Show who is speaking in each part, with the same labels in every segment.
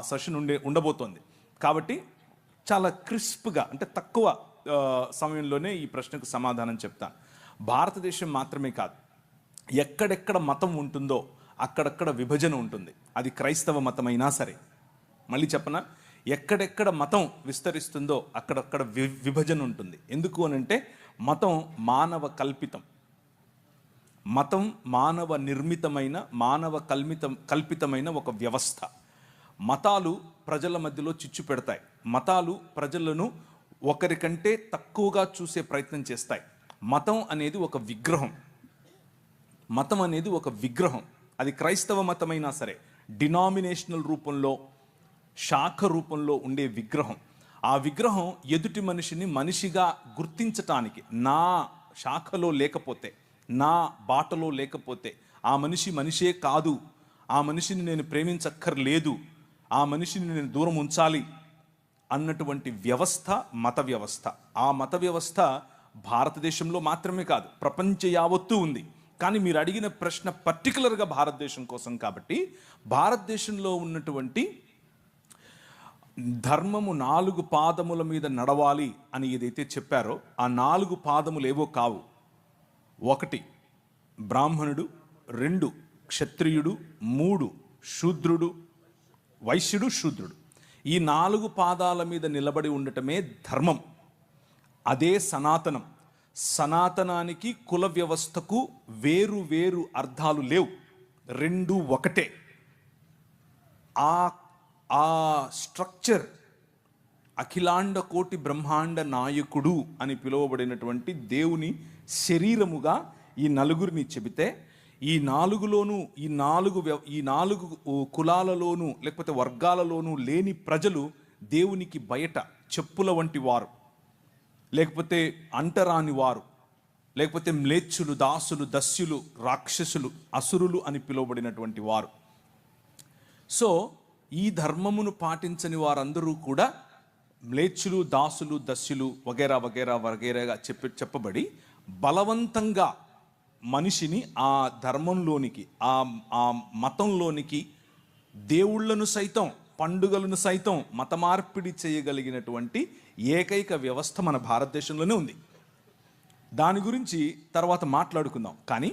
Speaker 1: Session ఉండే ఉండబోతోంది. కాబట్టి చాలా క్రిస్ప్గా అంటే తక్కువ సమయంలోనే ఈ ప్రశ్నకు సమాధానం చెప్తాను భారతదేశం మాత్రమే కాదు. ఎక్కడెక్కడ మతం ఉంటుందో అక్కడక్కడ విభజన ఉంటుంది. అది క్రైస్తవ మతమైనా సరే. మళ్ళీ చెప్పన? ఎక్కడెక్కడ మతం విస్తరిస్తుందో అక్కడక్కడ వి విభజన ఉంటుంది. ఎందుకు అనంటే మతం మానవ కల్పితం. మతం మానవ నిర్మితమైన మానవ కల్మితం కల్పితమైన ఒక వ్యవస్థ. మతాలు ప్రజల మధ్యలో చిచ్చు పెడతాయి. మతాలు ప్రజలను ఒకరికంటే తక్కువగా చూసే ప్రయత్నం చేస్తాయి. మతం అనేది ఒక విగ్రహం. మతం అనేది ఒక విగ్రహం. అది క్రైస్తవ మతమైనా సరే డినామినేషనల్ రూపంలో శాఖ రూపంలో ఉండే విగ్రహం. ఆ విగ్రహం ఎదుటి మనిషిని మనిషిగా గుర్తించటానికి నా శాఖలో లేకపోతే నా బాటలో లేకపోతే ఆ మనిషి మనిషే కాదు. ఆ మనిషిని నేను ప్రేమించక్కర్లేదు. ఆ మనిషిని నేను దూరం ఉంచాలి అన్నటువంటి వ్యవస్థ మత వ్యవస్థ. ఆ మత వ్యవస్థ భారతదేశంలో మాత్రమే కాదు ప్రపంచ యావత్తూ ఉంది. కానీ మీరు అడిగిన ప్రశ్న పర్టికులర్గా భారతదేశం కోసం కాబట్టి భారతదేశంలో ఉన్నటువంటి ధర్మము నాలుగు పాదముల మీద నడవాలి అని ఏదైతే చెప్పారో ఆ నాలుగు పాదములు ఏవో కావు. ఒకటి బ్రాహ్మణుడు రెండు క్షత్రియుడు మూడు శూద్రుడు వైశ్యుడు శూద్రుడు. ఈ నాలుగు పాదాల మీద నిలబడి ఉండటమే ధర్మం. అదే సనాతనం. సనాతనానికి కుల వ్యవస్థకు వేరు వేరు అర్థాలు లేవు. రెండు ఒకటే. ఆ ఆ స్ట్రక్చర్ అఖిలాండ కోటి బ్రహ్మాండ నాయకుడు అని పిలువబడినటువంటి దేవుని శరీరముగా ఈ నలుగురిని చెబితే ఈ నాలుగులోనూ ఈ నాలుగు ఈ నాలుగు కులాలలోనూ లేకపోతే వర్గాలలోనూ లేని ప్రజలు దేవునికి బయట చెప్పుల వంటి వారు. లేకపోతే అంటరాని వారు. లేకపోతే మ్లేచ్చులు దాసులు దస్యులు రాక్షసులు అసురులు అని పిలువబడినటువంటి వారు. సో ఈ ధర్మమును పాటించని వారందరూ కూడా మ్లేచ్చులు దాసులు దస్యులు వగేరా వగేరా వగేరాగా చెప్పి చెప్పబడి బలవంతంగా మనిషిని ఆ ధర్మంలోనికి ఆ ఆ మతంలోనికి దేవుళ్ళను సైతం పండుగలను సైతం మత మార్పిడి చేయగలిగినటువంటి ఏకైక వ్యవస్థ మన భారతదేశంలోనే ఉంది. దాని గురించి తర్వాత మాట్లాడుకుందాం. కానీ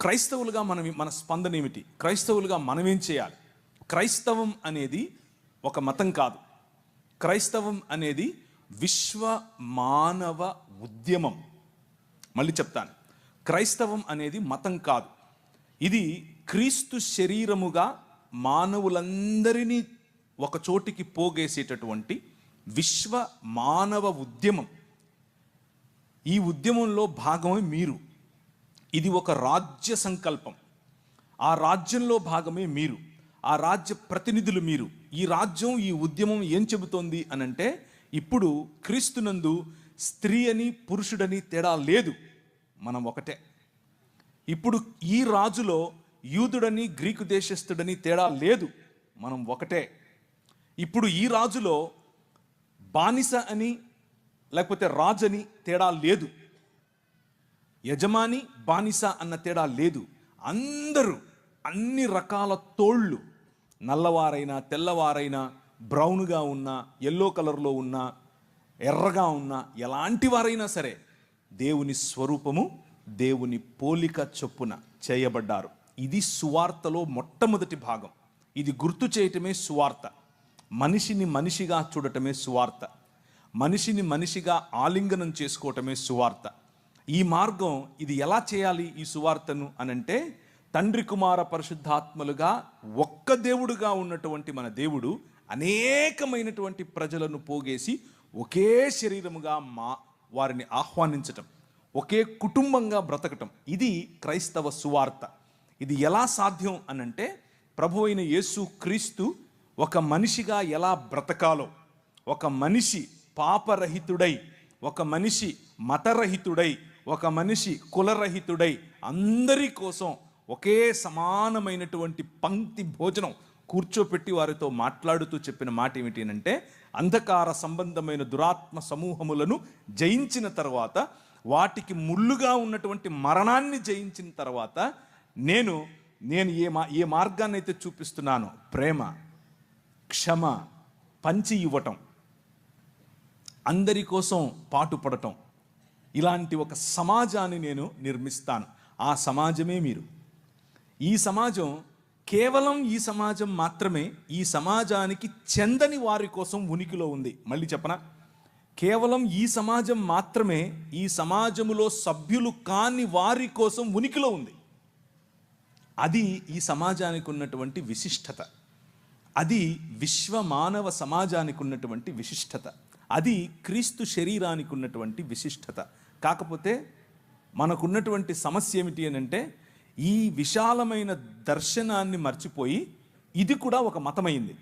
Speaker 1: క్రైస్తవులుగా మనం మన స్పందన ఏమిటి? క్రైస్తవులుగా మనం ఏం చేయాలి? క్రైస్తవం అనేది ఒక మతం కాదు. క్రైస్తవం అనేది విశ్వ మానవ ఉద్యమం. మళ్ళీ చెప్తాను. క్రైస్తవం అనేది మతం కాదు. ఇది క్రీస్తు శరీరముగా మానవులందరినీ ఒక చోటికి పోగేసేటటువంటి విశ్వ మానవ ఉద్యమం. ఈ ఉద్యమంలో భాగమే మీరు. ఇది ఒక రాజ్య సంకల్పం. ఆ రాజ్యంలో భాగమే మీరు. ఆ రాజ్య ప్రతినిధులు మీరు. ఈ రాజ్యం ఈ ఉద్యమం ఏం చెబుతోంది అనంటే ఇప్పుడు క్రీస్తునందు స్త్రీ అని పురుషుడని తేడా లేదు. మనం ఒకటే. ఇప్పుడు ఈ రాజులో యూదుడని గ్రీకు దేశస్థుడని తేడా లేదు. మనం ఒకటే. ఇప్పుడు ఈ రాజులో బానిస అని లేకపోతే రాజని తేడా లేదు. యజమాని బానిస అన్న తేడా లేదు. అందరూ అన్ని రకాల తోళ్ళు నల్లవారైనా తెల్లవారైనా బ్రౌన్గా ఉన్నా ఎల్లో కలర్లో ఉన్నా ఎర్రగా ఉన్న ఎలాంటి వారైనా సరే దేవుని స్వరూపము దేవుని పోలిక చొప్పున చేయబడ్డారు. ఇది సువార్తలో మొట్టమొదటి భాగం. ఇది గుర్తు చేయటమే సువార్త. మనిషిని మనిషిగా చూడటమే సువార్త. మనిషిని మనిషిగా ఆలింగనం చేసుకోవటమే సువార్త. ఈ మార్గం ఇది ఎలా చేయాలి ఈ సువార్తను అనంటే తండ్రి కుమార పరిశుద్ధాత్మలుగా ఒక్క దేవుడుగా ఉన్నటువంటి మన దేవుడు అనేకమైనటువంటి ప్రజలను పోగేసి ఒకే శరీరముగా మా వారిని ఆహ్వానించటం ఒకే కుటుంబంగా బ్రతకటం ఇది క్రైస్తవ సువార్త. ఇది ఎలా సాధ్యం అనంటే ప్రభు అయిన యేసు క్రీస్తు ఒక మనిషిగా ఎలా బ్రతకాలో ఒక మనిషి పాపరహితుడై ఒక మనిషి మతరహితుడై ఒక మనిషి కులరహితుడై అందరి కోసం ఒకే సమానమైనటువంటి పంక్తి భోజనం కూర్చోపెట్టి వారితో మాట్లాడుతూ చెప్పిన మాట ఏమిటి అంటే అంధకార సంబంధమైన దురాత్మ సమూహములను జయించిన తర్వాత వాటికి ముళ్ళుగా ఉన్నటువంటి మరణాన్ని జయించిన తర్వాత నేను నేను ఏ మా ఏ మార్గాన్ని అయితే చూపిస్తున్నానో ప్రేమ క్షమ పంచి ఇవ్వటం అందరి కోసం పాటుపడటం ఇలాంటి ఒక సమాజాన్ని నేను నిర్మిస్తాను. ఆ సమాజమే మీరు. ఈ సమాజం కేవలం ఈ సమాజం మాత్రమే ఈ సమాజానికి చెందని వారి కోసం ఉనికిలో ఉంది. మళ్ళీ చెప్పనా? కేవలం ఈ సమాజం మాత్రమే ఈ సమాజములో సభ్యులు కాని వారి కోసం ఉనికిలో ఉంది. అది ఈ సమాజానికి ఉన్నటువంటి విశిష్టత. అది విశ్వ మానవ సమాజానికి ఉన్నటువంటి విశిష్టత. అది క్రీస్తు శరీరానికి ఉన్నటువంటి విశిష్టత. కాకపోతే మనకున్నటువంటి సమస్య ఏమిటి అని అంటే ఈ విశాలమైన దర్శనాన్ని మర్చిపోయి ఇది కూడా ఒక మతమైంది.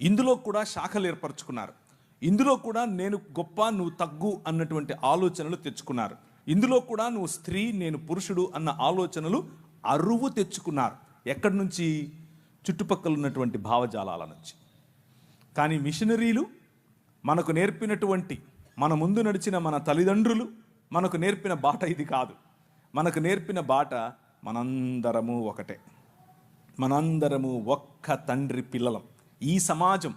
Speaker 1: ఇందులో కూడా శాఖలు ఏర్పరచుకున్నారు. ఇందులో కూడా నేను గొప్ప నువ్వు తగ్గు అన్నటువంటి ఆలోచనలు తెచ్చుకున్నారు. ఇందులో కూడా నువ్వు స్త్రీ నేను పురుషుడు అన్న ఆలోచనలు అరువు తెచ్చుకున్నారు. ఎక్కడి నుంచి? చుట్టుపక్కల ఉన్నటువంటి భావజాలాల నుంచి. కానీ మిషనరీలు మనకు నేర్పినటువంటి మన ముందు నడిచిన మన తల్లిదండ్రులు మనకు నేర్పిన బాట ఇది కాదు. మనకు నేర్పిన బాట మనందరము ఒకటే. మనందరము ఒక్క తండ్రి పిల్లలం. ఈ సమాజం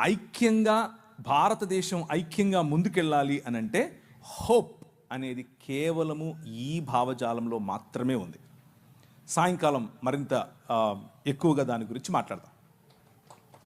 Speaker 1: ఐక్యంగా భారతదేశం ఐక్యంగా ముందుకెళ్ళాలి అని అంటే హోప్ అనేది కేవలము ఈ భావజాలంలో మాత్రమే ఉంది. సాయంకాలం మరింత ఎక్కువగా దాని గురించి మాట్లాడదాం.